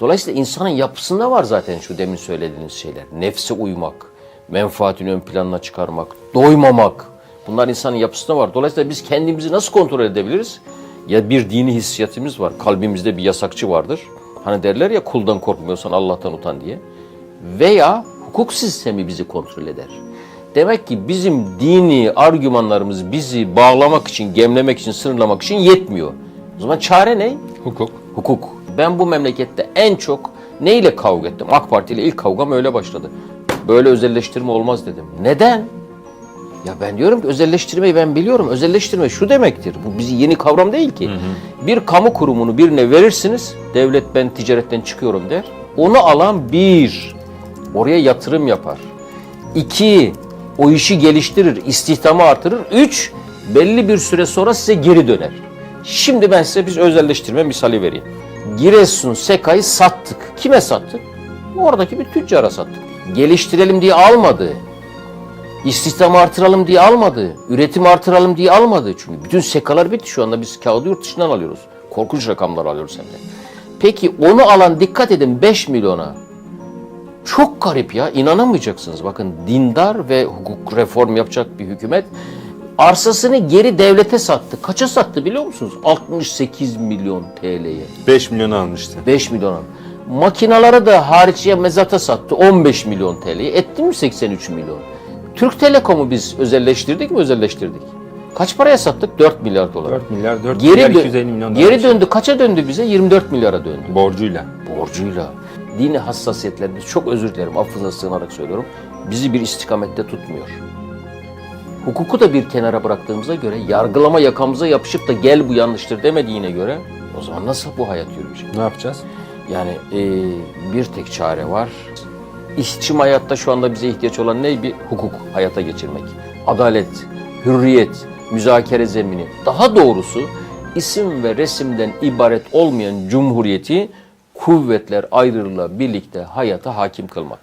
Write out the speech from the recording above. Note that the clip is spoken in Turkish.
Dolayısıyla insanın yapısında var zaten şu demin söylediğiniz şeyler. Nefse uymak, menfaatini ön planına çıkarmak, doymamak. Bunlar insanın yapısında var. Dolayısıyla biz kendimizi nasıl kontrol edebiliriz? Ya bir dini hissiyatımız var. Kalbimizde bir yasakçı vardır. Hani derler ya kuldan korkmuyorsan Allah'tan utan diye. Veya hukuk sistemi bizi kontrol eder. Demek ki bizim dini argümanlarımız bizi bağlamak için, gemlemek için, sınırlamak için yetmiyor. O zaman çare ne? Hukuk. Hukuk. Ben bu memlekette en çok neyle kavga ettim? AK Parti ile ilk kavgam öyle başladı. Böyle özelleştirme olmaz dedim. Neden? Ya ben diyorum ki özelleştirmeyi ben biliyorum. Özelleştirme şu demektir. Bu bizi yeni kavram değil ki. Bir kamu kurumunu birine verirsiniz. Devlet ben ticaretten çıkıyorum der. Onu alan bir, oraya yatırım yapar. İki, o işi geliştirir, istihdamı artırır. Üç, belli bir süre sonra size geri döner. Şimdi ben size bir özelleştirme misali vereyim. Giresun Seka'yı sattık. Kime sattık? Oradaki bir tüccara sattık. Geliştirelim diye almadı. İstihdamı artıralım diye almadı. Üretim artıralım diye almadı. Çünkü bütün sekalar bitti şu anda biz kağıdı yurt dışından alıyoruz. Korkunç rakamlar alıyoruz hem de. Peki onu alan dikkat edin 5 milyona. Çok garip ya inanamayacaksınız. Bakın dindar ve hukuk reform yapacak bir hükümet arsasını geri devlete sattı. Kaça sattı biliyor musunuz? 68 milyon TL'ye. 5 milyon almıştı. 5 milyona. Makinaları da hariçye mezata sattı 15 milyon TL'ye. Etti mi 83 milyon? Türk Telekom'u biz özelleştirdik mi özelleştirdik? Kaç paraya sattık? 4 milyar dolar. 4 milyar, 4 Geri, milyar dö- 250 milyon geri dolar. döndü. Kaça döndü bize? 24 milyara döndü. Borcuyla. Borcuyla. Dini hassasiyetlerimiz çok özür dilerim affınıza sığınarak söylüyorum. Bizi bir istikamette tutmuyor. Hukuku da bir kenara bıraktığımıza göre yargılama yakamıza yapışıp da gel bu yanlıştır demediğine göre o zaman nasıl bu hayat yürüyecek? Ne yapacağız? Yani e, bir tek çare var. İşçim hayatta şu anda bize ihtiyaç olan ne? Bir hukuk hayata geçirmek. Adalet, hürriyet, müzakere zemini. Daha doğrusu isim ve resimden ibaret olmayan cumhuriyeti kuvvetler ayrılığıyla birlikte hayata hakim kılmak.